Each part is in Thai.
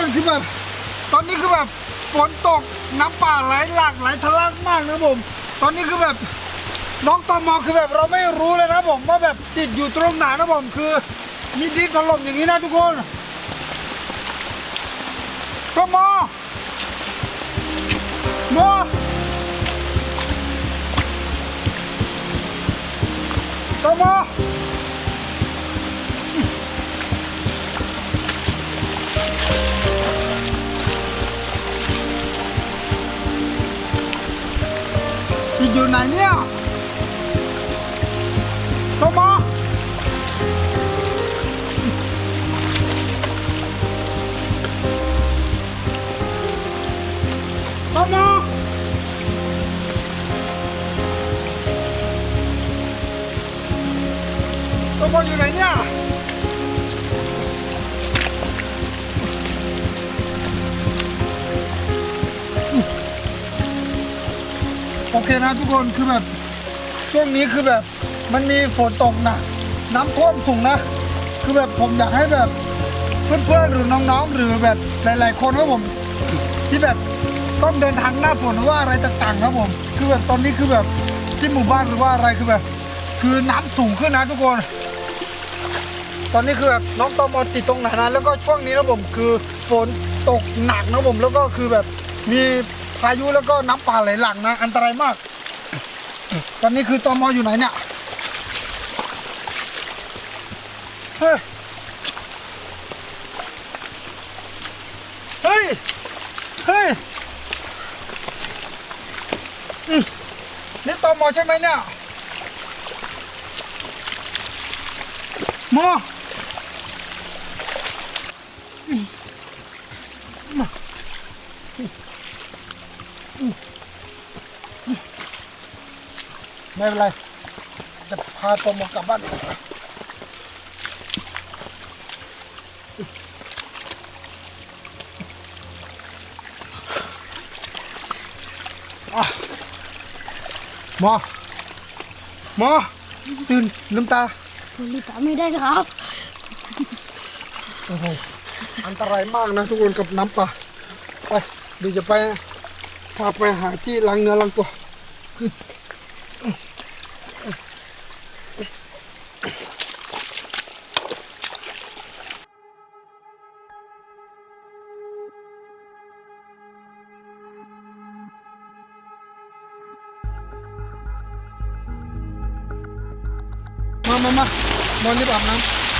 ทุกคนคือแบบตอนนี้คือแบบฝนตกน้ำป่าไหลหลากไหลทะลักมากนะผม ตอนนี้คือแบบน้องตอมอคือแบบเราไม่รู้เลยนะผมว่าแบบติดอยู่ตรงไหนนะผมคือมีดินถล่มอย่างนี้นะทุกคนตอมอมอตอมอ ติดอยู่ โอเคนะทุกคนคือแบบช่วงนี้คือแบบมันมีฝนตกหนักน้ำท่วมสูงนะ คือแบบผมอยากให้แบบเพื่อนๆหรือน้องๆ หรือแบบหลาย ๆ คนครับผม ที่แบบต้องเดินทางหน้าฝนหรือว่าอะไรต่างๆ ครับผม คือแบบตอนนี้คือแบบที่หมู่บ้านหรือว่าอะไรคือแบบ คือน้ำสูงขึ้นนะทุกคน ตอนนี้คือแบบน้องตอมอติดตรงไหนนะแล้วก็ช่วงนี้นะผมคือฝนตกหนักนะผมแล้วก็คือแบบมี พายุแล้วก็น้ำป่าไหลหลากนะ อันตรายมาก ตอนนี้คือตอมออยู่ไหนเนี่ยเฮ้ยเฮ้ยเฮ้ยอืมนี่ตอมอใช่ไหมเนี่ยมอ ไม่เป็นไร จะพาตัวมากลับบ้านอะหมอหมอตื่นลืมตาผมติดตามไม่ได้ครับโอ้โหอันตรายมากนะทุกคนกับน้ำป่าไปเดี๋ยวจะไป พาไปหาที่ล้างเนื้อล้างตัวมามามาบอลรีบอาบน้ำ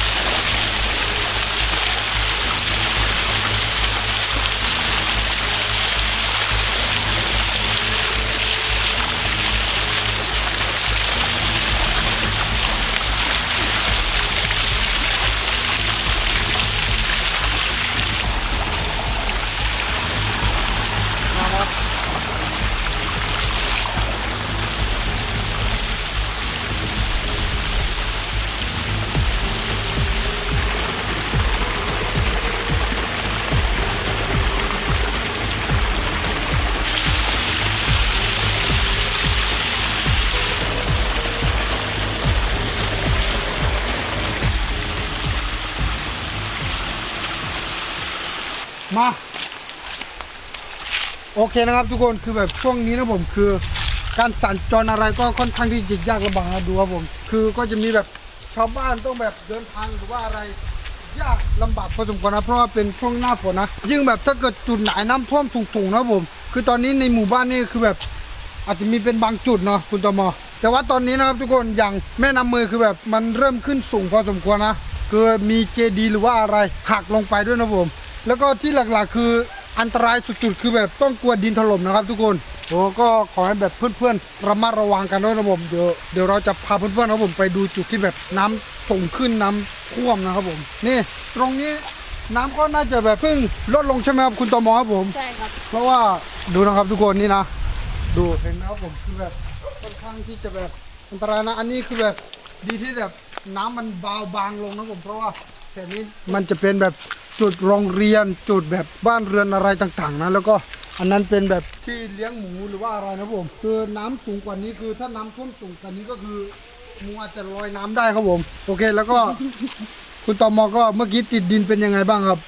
มาโอเคนะครับทุกคนคือแบบช่วงนี้นะผมคือ การสัญจรอะไรก็ค่อนข้างที่จะยากลำบากนะดูครับผม คือก็จะมีแบบชาวบ้านต้องแบบเดินทางหรือว่าอะไรยากลำบากพอสมควรนะเพราะว่าเป็นช่วงหน้าฝนนะยิ่งแบบถ้าเกิดจุดไหนน้ำท่วมสูงๆนะผม คือตอนนี้ในหมู่บ้านนี่คือแบบ อาจจะมีเป็นบางจุดเนาะคุณตมแต่ว่าตอนนี้นะครับทุกคนอย่างแม่น้ำมือคือแบบมันเริ่มขึ้นสูงพอสมควรนะคือมีเจดีย์หรือว่าอะไรหักลงไปด้วยนะผม แล้วก็ที่หลักๆ คืออันตรายสุดๆ คือแบบต้องกลัวดินถล่มนะครับ ทุกคนโอ้ก็ขอให้แบบเพื่อนๆระมัดระวังกันด้วยนะผมเดี๋ยวเดี๋ยวเราจะพาเพื่อนๆนะครับผมไปดูจุดที่แบบน้ำส่งขึ้นน้ำท่วมนะครับผม นี่ตรงนี้น้ำก็น่าจะแบบเพิ่งลดลงใช่ไหมครับคุณตมครับผมใช่ครับเพราะว่าดูนะครับทุกคนนี่นะ ดูเห็นไหมครับผมคือแบบค่อนข้างที่จะแบบอันตรายนะอันนี้คือแบบดีที่แบบน้ำมันเบาบางลงนะผมเพราะว่าแถวนี้มันจะเป็นแบบจุดโรงเรียนจุดแบบบ้านเรือนอะไรต่างๆนะแล้วก็อันนั้นเป็นแบบที่เลี้ยงหมูหรือว่าอะไรนะผมคือน้ำสูงกว่านี้คือถ้าน้ำท่วมสูงกว่านี้ก็คือหมูอาจจะลอยน้ำได้ครับผม โอเคแล้วก็ คุณตอมอก็เมื่อกี้ติดดินเป็นยังไงบ้างครับ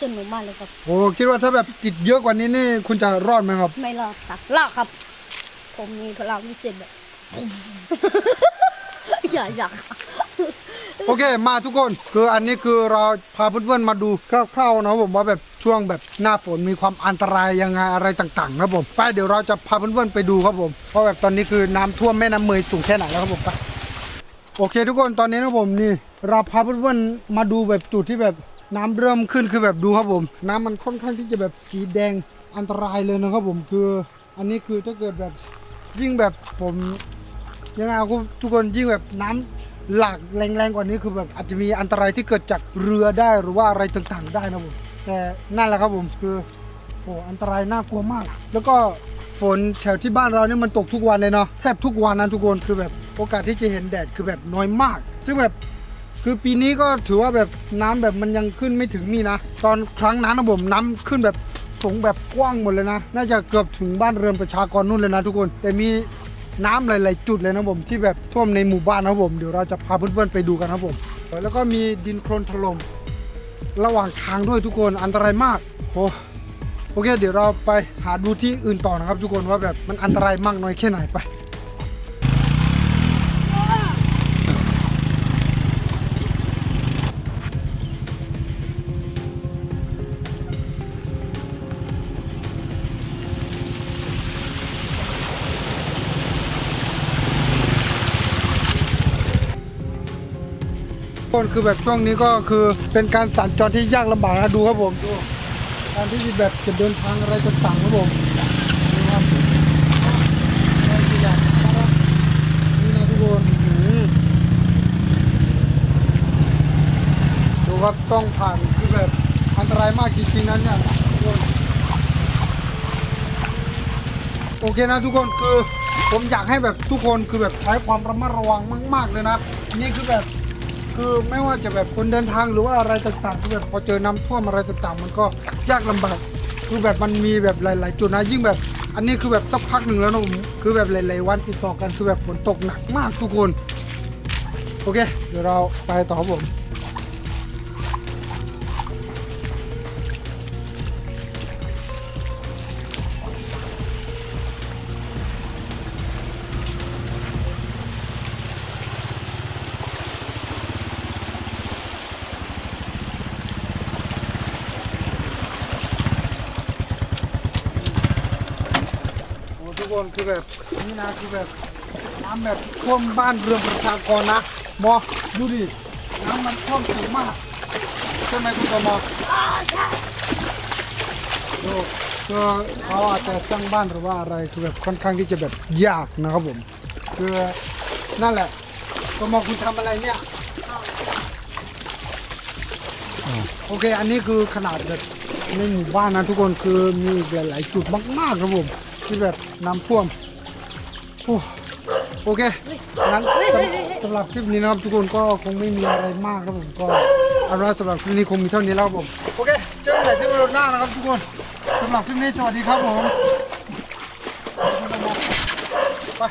สนุกมากเลยครับโอ้คิดว่าถ้าแบบติดเยอะกว่านี้นี่คุณจะรอดไหมครับ ไม่รอดครับรอดครับ ผมมีพลังพิเศษแบบอย่าอย่า โอเคมาทุกคนคืออันนี้คือเราพาเพื่อนๆมาดูคร่าวๆนะผมว่าแบบช่วงแบบหน้าฝนมีความอันตรายยังไงอะไรต่างๆนะผมไปเดี๋ยวเราจะพาเพื่อนๆไปดูครับผมเพราะแบบตอนนี้คือน้ำท่วมแม่น้ำเมยสูงแค่ไหนแล้วครับผมไปโอเค ทุกคนตอนนี้นะผมนี่ เราพาเพื่อนๆมาดูแบบจุดที่แบบน้ำเริ่มขึ้นคือแบบดูครับผม น้ำมันค่อนข้างที่จะแบบสีแดงอันตรายเลยนะครับผมคืออันนี้คือถ้าเกิดแบบยิ่งแบบผมยังไงครับทุกคนยิ่งแบบน้ำ หลากแรงๆกว่านี้คือแบบอาจจะมีอันตรายที่เกิดจากเรือได้หรือว่าอะไรต่างๆได้นะผมแต่นั่นแหละครับผมคือโอ้อันตรายน่ากลัวมาก แล้วก็ฝนแถวที่บ้านเราเนี่ยมันตกทุกวันเลยเนาะแทบทุกวันนะทุกคนคือแบบโอกาสที่จะเห็นแดดคือแบบน้อยมาก ซึ่งแบบคือปีนี้ก็ถือว่าแบบน้ำแบบมันยังขึ้นไม่ถึงนี่นะ ตอนครั้งนั้นนะผมน้ำขึ้นแบบสูงแบบกว้างหมดเลยนะ น่าจะเกือบถึงบ้านเรือนประชากรนู่นเลยนะทุกคน แต่มี น้ำหลาย ๆ จุดเลยนะผมที่แบบท่วมในหมู่บ้านนะผมเดี๋ยวเราจะพาเพื่อน ๆ ไปดูกันนะผมแล้วก็มีดินโคลนถล่มระหว่างทางด้วยทุกคนอันตรายมากโอ้โอเค เดี๋ยวเราไปหาดูที่อื่นต่อนะครับ ทุกคนว่าแบบมันอันตรายมากน้อยแค่ไหนไป คือแบบช่วงนี้ก็คือเป็นการสัญจรที่ยากลำบากนะดูครับผมดูการที่แบบจะเดินทางอะไรต่างๆครับผมดูครับนี่นะทุกคนดูครับต้องผ่านคือแบบอันตรายมากจริงๆนั้นเนี่ยโอเคนะทุกคนคือผมอยากให้แบบทุกคนคือแบบใช้ความระมัดระวังมาก ๆเลยนะนี่คือแบบ คือไม่ว่าจะแบบคนเดินทางหรือว่าอะไรต่างๆคือแบบพอเจอน้ำท่วมอะไรต่างๆ มันก็ยากลำบากคือแบบมันมีแบบหลาย ๆ จุดนะยิ่งแบบ อันนี้คือแบบสักพักหนึ่งแล้วนะผมคือแบบหลายๆวันติดต่อกันคือแบบฝนตกหนักมากทุกคน โอเค เดี๋ยวเราไปต่อครับผม กคนคือแบบนี่นะคือแบบน้ำแบบท่วมบ้านเรือนประชากรนะมอดูดิน้ำมันท่วมสูงมากใช่ไหมคุณกมอดูคือเขาอาจจะสร้างบ้านหรือว่าอะไรคือแบบค่อนข้างที่จะแบบยากนะครับผมคือนั่นแหละกมอคุณทำอะไรเนี่ยโอเค อันนี้คือขนาดแบบในหมู่บ้านนะทุกคนคือมีหลายๆจุดมากๆครับผม ที่แบบน้ำท่วมโอ้โอเคงั้นสำสำหรับคลิปนี้นะครับทุกคนก็คงไม่มีอะไรมากครับผมก็เอาละสำหรับคลิปนี้คงมีเท่านี้แล้วครับผมโอเคเจอกันใหม่ที่วิดีโอหน้านะครับทุกคนสำหรับคลิปนี้สวัสดีครับผมไป